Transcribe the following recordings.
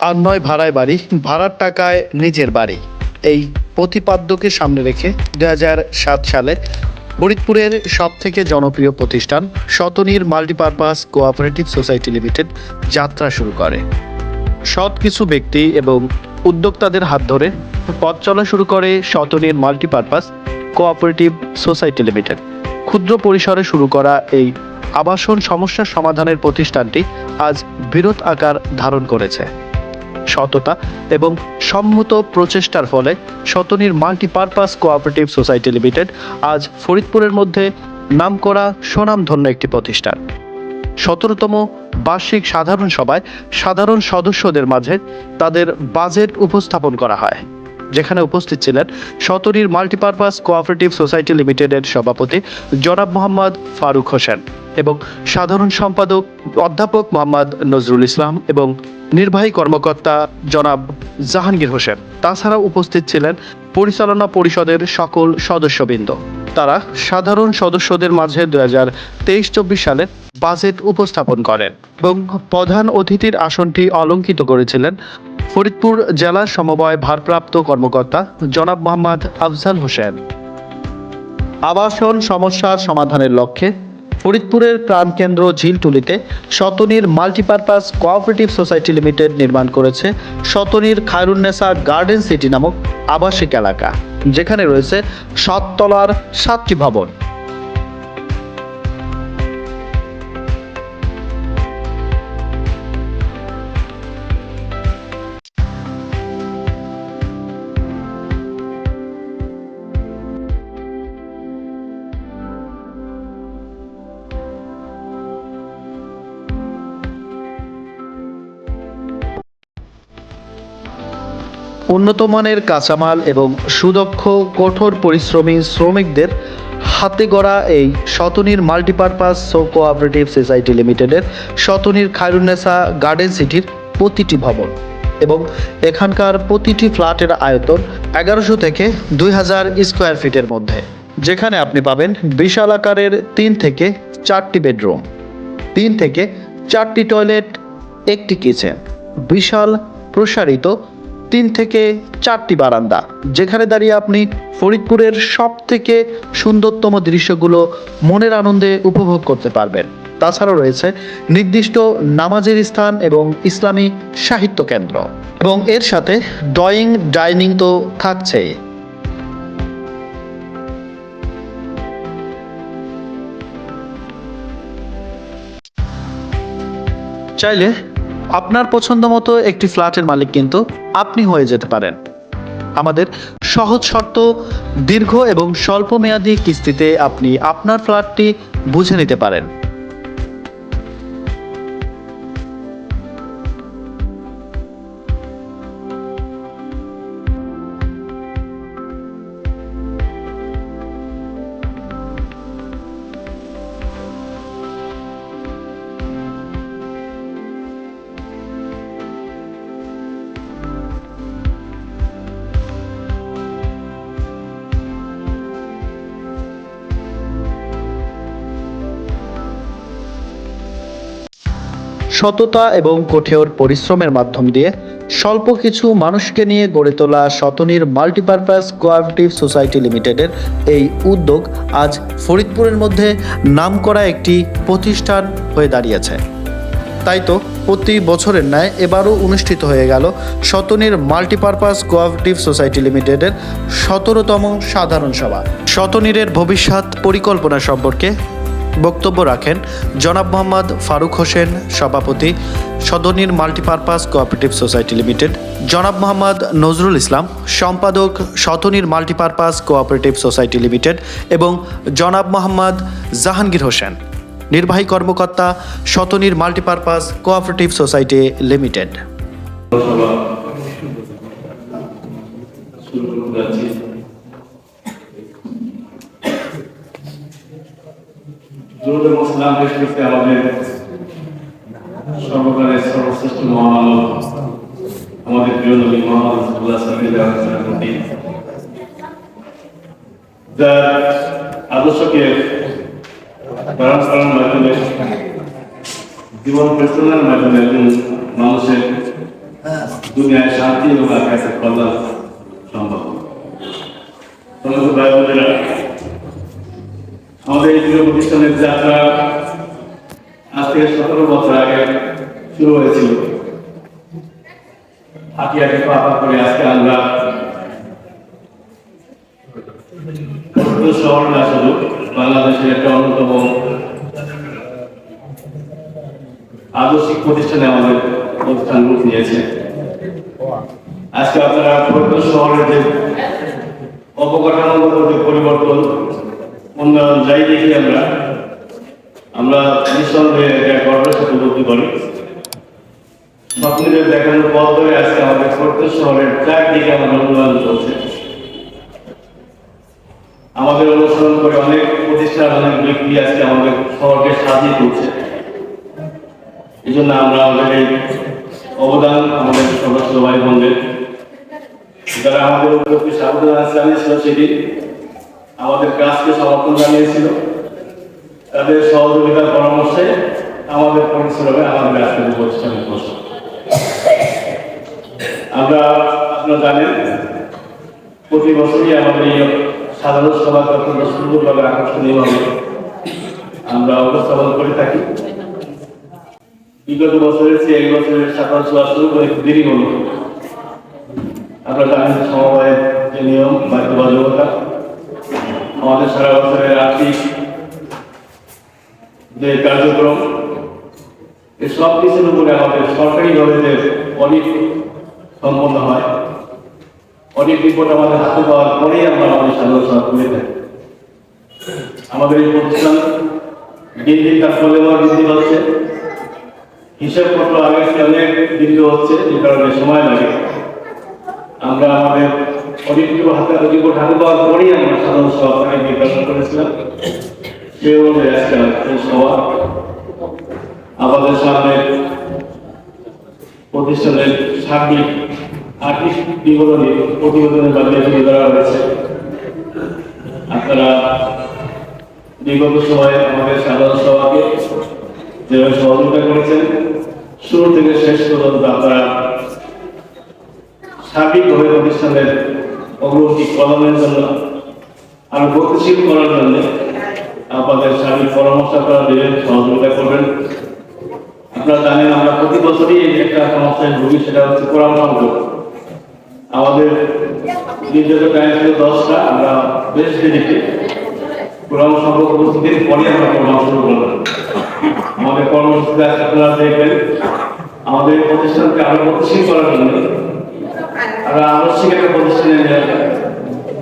আর নয় ভাড়ায় বাড়ি, ভাড়ার টাকায় নিজের বাড়ি। এই প্রতিপাদ্যকে সামনে রেখে দু সালে ফরিদপুরের সব থেকে জনপ্রিয় প্রতিষ্ঠান Shatanir multipurpose cooperative society limited যাত্রা শুরু করে। সৎ কিছু ব্যক্তি এবং উদ্যোক্তাদের হাত ধরে পথ চলা শুরু করে Shatanir multipurpose cooperative society limited. ক্ষুদ্র পরিসরে শুরু করা এই আবাসন সমস্যার সমাধানের প্রতিষ্ঠানটি আজ বিরোধ আকার ধারণ করেছে। সততা এবং সম্মত প্রচেষ্টার ফলে Shatanir multipurpose cooperative society limited আজ ফরিদপুরের মধ্যে নাম নামকরা সুনামধন্য একটি প্রতিষ্ঠান। সতেরোতম বার্ষিক সাধারণ সভায় সাধারণ সদস্যদের মাঝে তাদের বাজেট উপস্থাপন করা হয়। যেখানে উপস্থিত ছিলেন সতরীর মাল্টিপারপাস কোঅপারেটিভ সোসাইটি লিমিটেডের সভাপতি জনাব মোহাম্মদ ফারুক হোসেন। এবং সাধারণ সম্পাদক অধ্যাপক মোহাম্মদ নজরুল ইসলাম এবং নির্বাহী কর্মকর্তা জনাব জাহাঙ্গীর হোসেন। তাছাড়া উপস্থিত ছিলেন পরিচালনা পরিষদের সকল সদস্যবৃন্দ। তারা সাধারণ সদস্যদের মাঝে দু হাজার তেইশ চব্বিশ সালের বাজেট উপস্থাপন করেন এবং প্রধান অতিথির আসনটি অলঙ্কিত করেছিলেন ফরিদপুর জেলা সমবায় ভারপ্রাপ্ত কর্মকর্তা জনাব মোহাম্মদ আফজাল হোসেন। আবাসন সমস্যার সমাধানের লক্ষ্যে ফরিদপুরের প্রাণকেন্দ্র ঝিলটুলিতে Shatanir multipurpose cooperative society limited নির্মাণ করেছে শতনীর খায়রুন্নেসা গার্ডেন সিটি নামক আবাসিক এলাকা। যেখানে রয়েছে সাততলার সাতটি ভবন। উন্নত মানের কাঁচামাল এবং সুদক্ষ, কঠোর পরিশ্রমী শ্রমিকদের হাতে গড়া এই Shatanir multipurpose so cooperative society লিমিটেডের শতনীর খায়রুন্নেসা গার্ডেন সিটির প্রতিটি ভবন এবং এখানকার প্রতিটি ফ্ল্যাটের আয়তন এগারোশো থেকে দুই হাজার স্কোয়ার ফিটের মধ্যে, যেখানে আপনি পাবেন বিশাল আকারের তিন থেকে চারটি বেডরুম, তিন থেকে চারটি টয়লেট, একটি কিচেন, বিশাল প্রসারিত তিন থেকে চারটি বারান্দা, যেখানে দাঁড়িয়ে আপনি ফরিদপুরের সব থেকে সুন্দরতম দৃশ্যগুলো মনের আনন্দে উপভোগ করতে পারবেন। তাছাড়াও রয়েছে নির্দিষ্ট নামাজের স্থান এবং ইসলামী সাহিত্য কেন্দ্র। এবং এর সাথে ড্রয়িং, ডাইনিং তো থাকছেই। চাইলে আপনার পছন্দ মতো একটি ফ্ল্যাটের মালিক কিন্তু আপনি হয়ে যেতে পারেন। আমাদের সহজ শর্ত, দীর্ঘ এবং স্বল্প মেয়াদী কিস্তিতে আপনি আপনার ফ্ল্যাটটি বুঝে নিতে পারেন। সততা এবং কঠোর পরিশ্রমের মাধ্যম দিয়ে স্বল্প কিছু মানুষকে নিয়ে গড়ে তোলা শতনীর মাল্টিপারপাস কোঅপারেটিভ সোসাইটি লিমিটেডের এই উদ্যোগ আজ ফরিদপুরের মধ্যে নাম করা একটি প্রতিষ্ঠান হয়ে দাঁড়িয়েছে। তাই তো প্রতি বছরের ন্যায় এবারও অনুষ্ঠিত হয়ে গেল শতনীর মাল্টিপারপাস কোঅপারেটিভ সোসাইটি লিমিটেডের সতেরোতম সাধারণ সভা। শতনীরের ভবিষ্যৎ পরিকল্পনা সম্পর্কে বক্তব্য রাখেন জনাব মোহাম্মদ ফারুক হোসেন, সভাপতি, Sadanir multipurpose cooperative society limited, জনাব মোহাম্মদ নজরুল ইসলাম, সম্পাদক Shatanir multipurpose cooperative society limited এবং জনাব মোহাম্মদ জাহাঙ্গীর হোসেন, নির্বাহী কর্মকর্তা Shatanir multipurpose cooperative society limited সভা শুরু করতে যাচ্ছি জরুরি মুসলাম পেশ করতে আমাদের সর্বকালের সর্বশ্রেষ্ঠ মহান আমাদের প্রিয় নবী মোহাম্মদ রসুল্লাহ সাল্লাল্লাহু প্রতি। যার আদর্শকে ধারণ মাধ্যমে, জীবন পরিচালনার মাধ্যমে একজন মানুষের দুনিয়ায় শান্তি এবং আকাশে কল্যাণ সম্ভব। সমস্ত ভাই বোনেরা আমাদের প্রতিষ্ঠানের যাত্রা আজ থেকে সতেরো বছর আগে শুরু হয়েছিল। হাঁটি হাঁটি পা পা করে আজকে আমরা শহর না শুধু বাংলাদেশের একটা অন্যতম আদর্শিক প্রতিষ্ঠানে আমাদের প্রতিষ্ঠান রূপ নিয়েছে। আজকে আপনারা শহরের যে অবকাঠামোগত যে পরিবর্তন উন্নয়ন যাই দেখি আমরা আমরা নিঃসন্দেহে এটা গর্বের সাথে উপলব্ধি করি। স্বপ্নের দেখানোর পথ ধরে আজকে আমাদের ফরিদপুর শহরের চারদিকে আমাদের উন্নয়ন চলছে। আমাদের অনুসরণ করে অনেক প্রতিষ্ঠান, অনেক ব্যক্তি আজকে আমাদের শহরকে সাজিয়ে তুলছে। এই জন্য আমরা আমাদের এই অবদান আমাদের সদস্য ভাই বোনদের, যারা আমাদের উপলক্ষে স্বাগত জানিয়েছিল সেটি আমাদের কাজকে সমর্থন জানিয়েছিল। তাদের সহযোগিতার পরামর্শে আমাদের পরিশ্রমে আমাদের আজকের এই প্রতিষ্ঠানে বসে আমরা আপনারা জানেন, প্রতি বছরই আমাদের এই সাধারণ সভা অত্যন্ত সুন্দরভাবে আকর্ষণীয়ভাবে আমরা উপস্থাপন করে থাকি। বিগত বছরের চেয়ে এই বছরের সাধারণ সভা শুরু করে দেরি হলো। আপনারা জানেন সমবায়ের যে নিয়ম, বাধ্যবাধকতা আমাদের সারা বছরের আর্থিক যে কার্যক্রম সব কিছুর উপরে আমাদের সরকারিভাবে যে অডিট সম্পন্ন হয়। অডিট রিপোর্ট আমাদের হাতে পাওয়ার পরেই আমরা আমাদের সভা করে থাকি। আমাদের এই প্রতিষ্ঠান দিন দিন তার ফলেবার বৃদ্ধি হচ্ছে হিসাবপত্র আগে অনেক বৃদ্ধি হচ্ছে যে কারণে সময় লাগে। আমরা আমাদের অডিট হাতে রিপোর্ট হাতে পরেই আমরা সাধারণ সভাকে নির্বাচন করেছিলাম। সে অনুযায়ী আজকে সভা। আমাদের সামনে প্রতিষ্ঠানের সার্বিক আর্থিক বিবরণী প্রতিবেদনের মাধ্যমে তুলে ধরা হয়েছে। আপনারা বিগত সময়ে আমাদের সাধারণ সভাকে যেভাবে সহযোগিতা করেছেন, শুরু থেকে শেষ পর্যন্ত আপনারা সার্বিকভাবে প্রতিষ্ঠানের অগ্রগতি কলমের জন্য আরও গতিশীল করার জন্য আপনাদের সার্বিক পরামর্শ আপনারা দেবেন, সহযোগিতা করবেন। আপনারা জানেন আমরা প্রতি বছরই একটা সমস্যায় ভুগি, সেটা হচ্ছে সংকট। আমাদের নির্দিষ্ট টাইম ছিল দশটা, আমরা বেশ কোরআন সংকট উপস্থিতির পরে আমরা প্রোগ্রাম শুরু করলাম। আমাদের কর্মসূচিতে আপনারা দেখবেন, আমাদের প্রতিষ্ঠানকে আরও গতিশীল করার জন্য আমরা আদর্শিক একটা প্রতিষ্ঠানে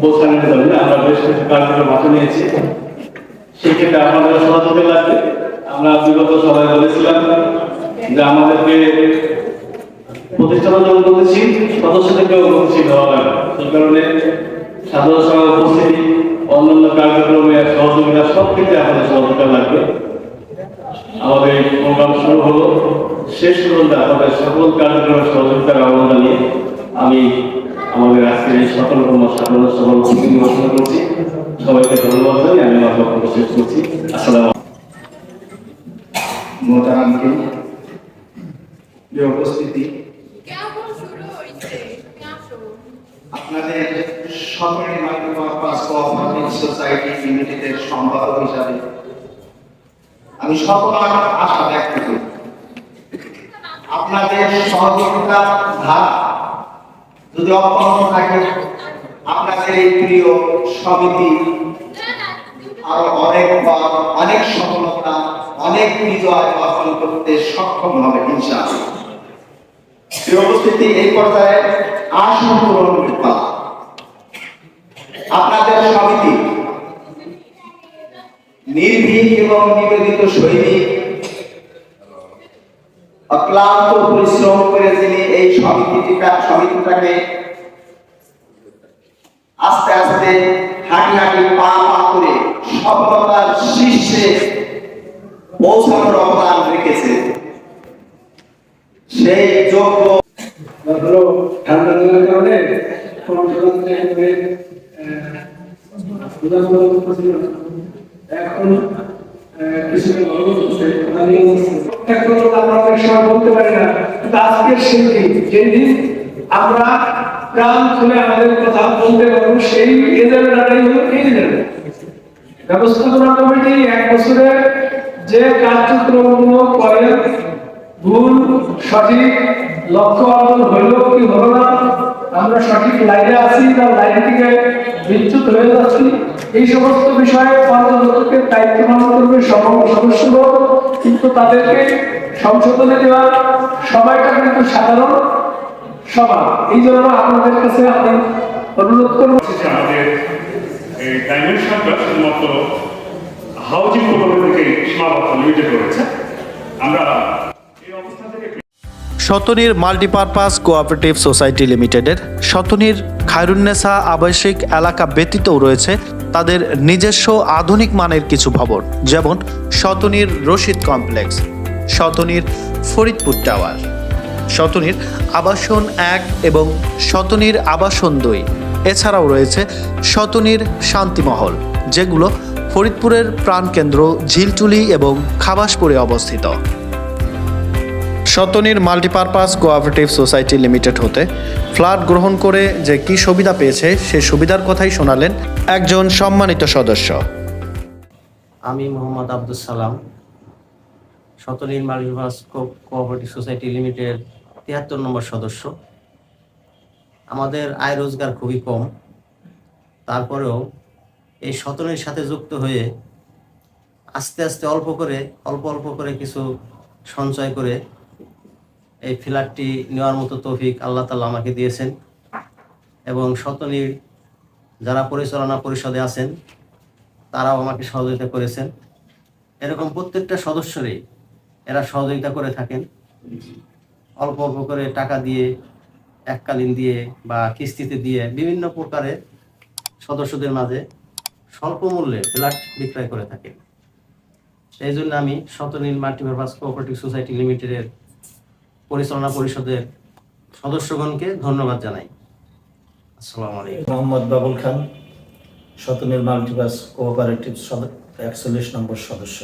বোঝানোর জন্য আমরা বেশ কিছু কার্যক্রম হাতে নিয়েছি। সেক্ষেত্রে আপনাদের সহযোগিতা লাগবে। আমরা বিগত সবাই বলেছিলাম যে আমাদেরকে প্রতিষ্ঠানের জন্য গতিশীল সদস্যদেরকেও গতিশীল হওয়া লাগবে। সেই কারণে সাধারণ সভা উপস্থিতি, অন্যান্য কার্যক্রমে সহযোগিতা, সব ক্ষেত্রে আমাদের সহযোগিতা লাগবে। আমাদের প্রোগ্রাম শুরু হলো। শেষ পর্যন্ত আপনাদের সকল কার্যক্রমের সহযোগিতার আহ্বান জানিয়ে আমি আমাদের আজকের এই সফলতম সাধারণ উপস্থিতি ঘোষণা করছি। সবাইকে ধন্যবাদ জানিয়ে আমি আমার বক্তব্য শেষ করছি। আসসালাম উপস্থিতি। আপনাদের সকলের সোসাইটি লিমিটেডের সম্পাদক হিসাবে আমি আশা ব্যক্ত করি। আপনাদের সহযোগিতা, ধারা যদি অব্যাহত থাকে আপনাদের এই প্রিয় সমিতি, আরও অনেক অনেক সফলতা, অনেক বিজয় অর্জন করতে সক্ষম হবে, ইনশাআল্লাহ। উপস্থিতি, এই পর্যায়ে আসন পূরণ আপনাদের সমিতি, নির্ভীক এবং নিবেদিত সৈনিক, অক্লান্ত পরিশ্রম সমিতিটা, সমিতিটাকে আস্তে আস্তে হাঁটি হাঁটি পা পা করে সফলতার শীর্ষে পৌঁছানোর অবদান রেখেছে সেই যোগ্য ঠান্ডা লাগার কারণে। এখন কিছুটা ভালো হচ্ছে এখন আমরা অনেক সময় বলতে পারি না। কিন্তু আজকের শিল্পী, যিনি আমরা প্রাণ খুলে আমাদের কথা বলতে পারব, সেই এজেন্ডাটাই হলো এই ব্যবস্থাপনা কমিটি এক বছরে যে কার্যক্রমগুলো করে, ভুল, সঠিক, লক্ষ্য অর্জন হইল কি হলো না, আমরা সঠিক লাইনে আছি না লাইন থেকে বিচ্যুত হয়ে যাচ্ছি, এই সমস্ত বিষয়ে পর্যবেক্ষকের দায়িত্ব পালন করবে সম- সদস্যগণ কিন্তু তাদেরকে সংশোধনে দেওয়ার সময়টা কিন্তু সাধারণ সভা এই জন্য আপনাদের কাছে আমি অনুরোধ করব। আমাদের, এই শুধুমাত্র হাউজিং প্রকল্প থেকে সীমাবদ্ধ লিমিটেড রয়েছে আমরা শতনীর মাল্টিপারপাস কোঅপারেটিভ সোসাইটি লিমিটেডের। শতনীর খায়রুন্নেসা আবাসিক এলাকা ব্যতীতও রয়েছে তাদের নিজস্ব আধুনিক মানের কিছু ভবন, যেমন শতনীর রশিদ কমপ্লেক্স, শতনীর ফরিদপুর টাওয়ার, শতনীর আবাসন এক এবং শতনীর আবাসন দুই। এছাড়াও রয়েছে শতনীর শান্তিমহল, যেগুলো ফরিদপুরের প্রাণকেন্দ্র ঝিলটুলি এবং খাবাসপুরে অবস্থিত। Shatanir multipurpose cooperative society limited হতে ফ্ল্যাট গ্রহণ করে যে কি সুবিধা পেয়েছে, সে সুবিধার কথাই শোনালেন একজন সম্মানিত সদস্য। আমি Mohammad Abdul Salam, Shatanir multiverse cooperative society limited তিয়াত্তর নম্বর সদস্য। আমাদের আয় রোজগার খুবই কম। তারপরেও এই শতনীর সাথে যুক্ত হয়ে আস্তে আস্তে অল্প করে, অল্প অল্প করে কিছু সঞ্চয় করে এই ফ্ল্যাটটি নেওয়ার মতো তৌফিক আল্লাহ তালা আমাকে দিয়েছেন। এবং শতনীর যারা পরিচালনা পরিষদে আছেন, তারাও আমাকে সহযোগিতা করেছেন। এরকম প্রত্যেকটা সদস্যরই এরা সহযোগিতা করে থাকেন। অল্প অল্প করে টাকা দিয়ে, এককালীন দিয়ে বা কিস্তিতে দিয়ে বিভিন্ন প্রকারে সদস্যদের মাঝে স্বল্প মূল্যে ফ্ল্যাট বিক্রয় করে থাকেন। এই জন্য আমি শতনীল মাল্টিপারপাস কোঅপারেটিভ সোসাইটি লিমিটেডের পরিচালনা পরিষদের সদস্যগণকে ধন্যবাদ জানাই। আসসালামু আলাইকুম। মোহাম্মদ বাবুল খান শতনীল মাল্টিভার্স কোঅপারেটিভ একচল্লিশ নম্বর সদস্য।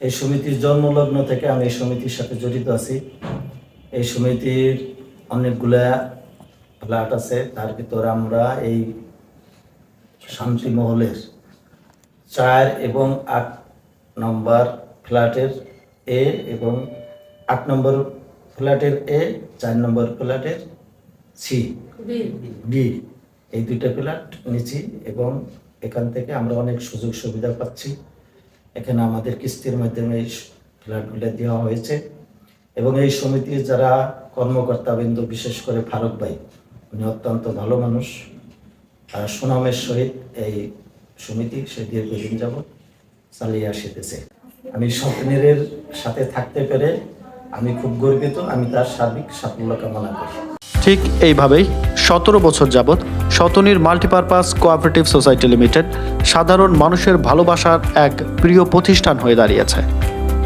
এই সমিতির জন্মলগ্ন থেকে আমি এই সমিতির সাথে জড়িত আছি। এই সমিতির অনেকগুলা ফ্ল্যাট আছে, তার ভিতরে আমরা এই শান্তি মহলের চার এবং আট নম্বর ফ্ল্যাটের এ এবং আট নম্বর ফ্ল্যাটের এ চার নম্বর ফ্ল্যাটের সি ডি এই দুইটা ফ্ল্যাট নিচ্ছি এবং এখান থেকে আমরা অনেক সুযোগ সুবিধা পাচ্ছি। এখানে আমাদের কিস্তির মাধ্যমে এই ফ্ল্যাটগুলো দেওয়া হয়েছে। এবং এই সমিতির যারা কর্মকর্তাবৃন্দ বিশেষ করে ফারুক ভাই উনি অত্যন্ত ভালো মানুষ। আর সুনামের সহিত এই সমিতি সে দীর্ঘদিন যাবৎ চালিয়ে আসিতেছে। আমি স্বপ্নের সাথে থাকতে পেরে আমি খুব গর্বিত, আমি তার সার্বিক সাফল্য কামনা করি। ঠিক এইভাবেই সতেরো বছর যাবৎ Shatanir multipurpose cooperative society limited সাধারণ মানুষের ভালোবাসার এক প্রিয় প্রতিষ্ঠান হয়ে দাঁড়িয়েছে।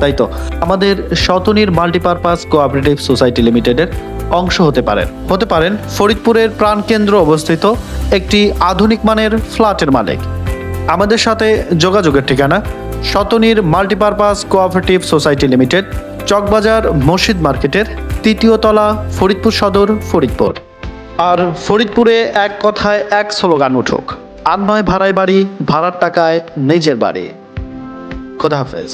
তাই তো, আমাদের শতনীর মাল্টিপারপাস কোঅপারেটিভ সোসাইটি লিমিটেডের অংশ হতে পারেন। হতে পারেন ফরিদপুরের প্রাণকেন্দ্র অবস্থিত একটি আধুনিক মানের ফ্ল্যাটের মালিক। আমাদের সাথে যোগাযোগের ঠিকানা Shatanir multipurpose cooperative society limited Chawkbazar মসজিদ মার্কেটের তৃতীয় তলা, ফরিদপুর সদর, ফরিদপুর। আর ফরিদপুরে এক কথায় এক স্লোগান উঠুক আর নয় ভাড়ায় বাড়ি, ভাড়ার টাকায় নিজের বাড়ি। খোদা হাফেজ।